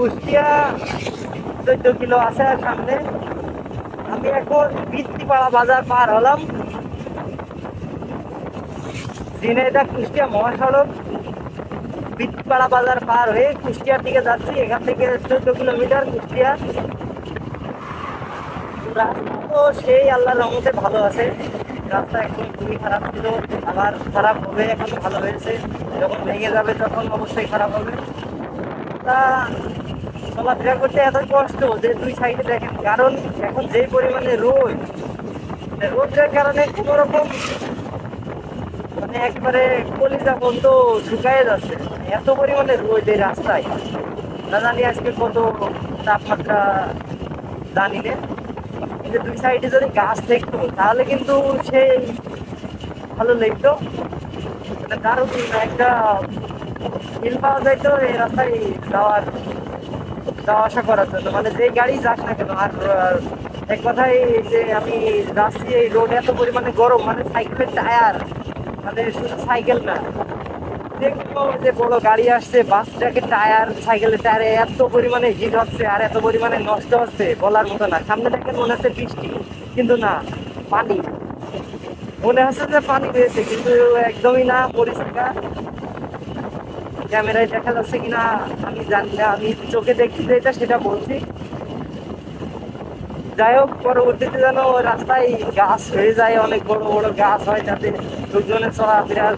কুষ্টিয়া চোদ্দ কিলো আছে সামনে। আমি এখন বৃত্তিপাড়া বাজার পার হলাম। ঝিনাইদা কুষ্টিয়া মহাসড়ক বৃত্তিপাড়া বাজার পার হয়ে কুষ্টিয়ার দিকে যাচ্ছি। এখান থেকে চোদ্দ কিলোমিটার কুষ্টিয়া। রাস্তা তো সেই আল্লাহর রহমতে ভালো আছে। রাস্তা একদম খুবই খারাপ ছিল। আবার খারাপ হবে, এখন ভালো হয়েছে। যখন ভেঙে যাবে তখন অবশ্যই খারাপ হবে। তা চলাফেরা করতে এত কষ্ট যে দুই সাইডে দেখেন, কারণ এখন যে পরিমাণে রোদ রোদের কারণে কোনো রকম মানে একবারে কলিজা বন্ধ শুকায় যাচ্ছে। মানে এত পরিমাণে রোদ এই রাস্তায়। না জানি আজকে কত তাপমাত্রা জানি না কিন্তু দুই সাইডে যদি গাছ থাকতো তাহলে কিন্তু সেই ভালো লাগতো। মানে দারুণ একটা ফিল পাওয়া যাইতো এই রাস্তায় যাওয়ার, যাওয়া আসা করার জন্য। মানে যে গাড়ি যাক না কেন, আর এক কথায় যে আমি যাচ্ছি এই রোড এত পরিমাণে গরম মানে সাইকেলের টায়ার মানে শুধু সাইকেল না। যে যে বড় গাড়ি আসছে, বাস ট্রাকের টায়ার সাইকেলের টায়ারে এত পরিমাণে হিট হচ্ছে আর এত পরিমাণে নষ্ট হচ্ছে, বলার মতো না। সামনে দেখেন মনে হচ্ছে বৃষ্টি, কিন্তু না, পানি। মনে হচ্ছে যে পানি রয়েছে, কিন্তু একদমই না, পরিষ্কার। ক্যামেরায় দেখা যাচ্ছে কিনা, আমি জানি না, আমি চোখে দেখছি যেটা সেটা বলছি। যাই হোক, পরবর্তীতে যেন রাস্তায় গাছ হয়ে যায়, অনেক বড় বড় গাছ হয়, যাতে লোকজনের চলাফেরার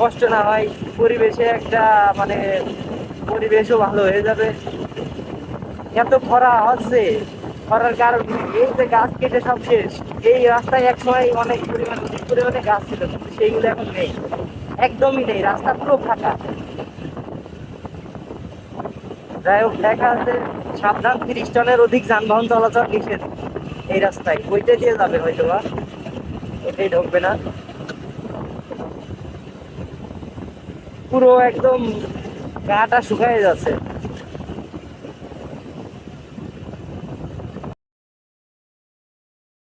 কষ্ট না হয়, পরিবেশে একটা মানে পরিবেশও ভালো হয়ে যাবে। এত খরা হচ্ছে, খরার কারণে এই যে গাছ কেটে সব শেষ, এই রাস্তায় এক সময় অনেক পরিমাণ পরিমাণে গাছ ছিল, কিন্তু সেইগুলো এখন নেই। একদমই নেই, রাস্তা পুরো ফাঁকা। যাই হোক দেখা আছে সাবধান, তিরিশ টনের অধিক যানবাহন চলাচল নিষেধ। এই রাস্তায়, ওইটা দিয়ে যাবে হয়তো বা ওইটাই ঢুকবে না। পুরো একদম গাটা শুকায় যাচ্ছে।